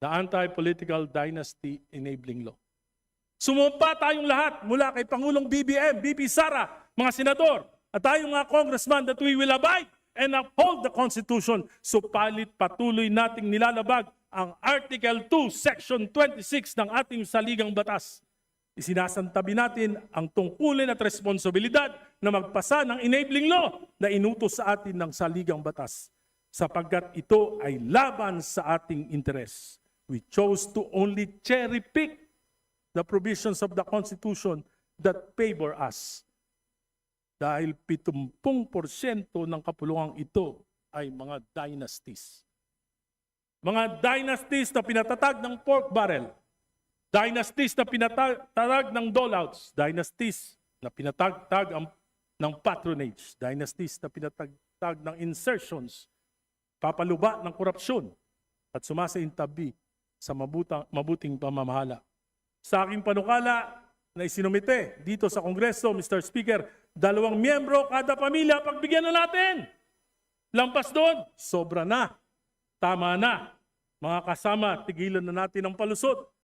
the Anti-Political Dynasty Enabling Law. Sumumpa tayong lahat mula kay Pangulong BBM, BP Sara, mga senador, at tayong mga congressman that we will abide and uphold the Constitution supalit patuloy nating nilalabag ang Article 2, Section 26 ng ating saligang batas. Isinasantabi natin ang tungkulin at responsibilidad na magpasa ng enabling law na inutos sa atin ng saligang batas sapagkat ito ay laban sa ating interes. We chose to only cherry pick the provisions of the Constitution that favor us. Dahil 70% ng kapulungang ito ay mga dynasties. Mga dynasties na pinatatag ng pork barrel. Dynasties na pinatatag ng dolouts. Dynasties na pinatagtag ang, ng patronage. Dynasties na pinatagtag ng insertions. Papaluba ng korupsyon at sumasaintabi sa mabuta, mabuting pamamahala. Sa aking panukala na isinumite dito sa Kongreso, Mr. Speaker, dalawang miyembro kada pamilya, pagbigyan na natin. Lampas doon, sobra na. Tama na. Mga kasama, tigilan na natin ang palusot.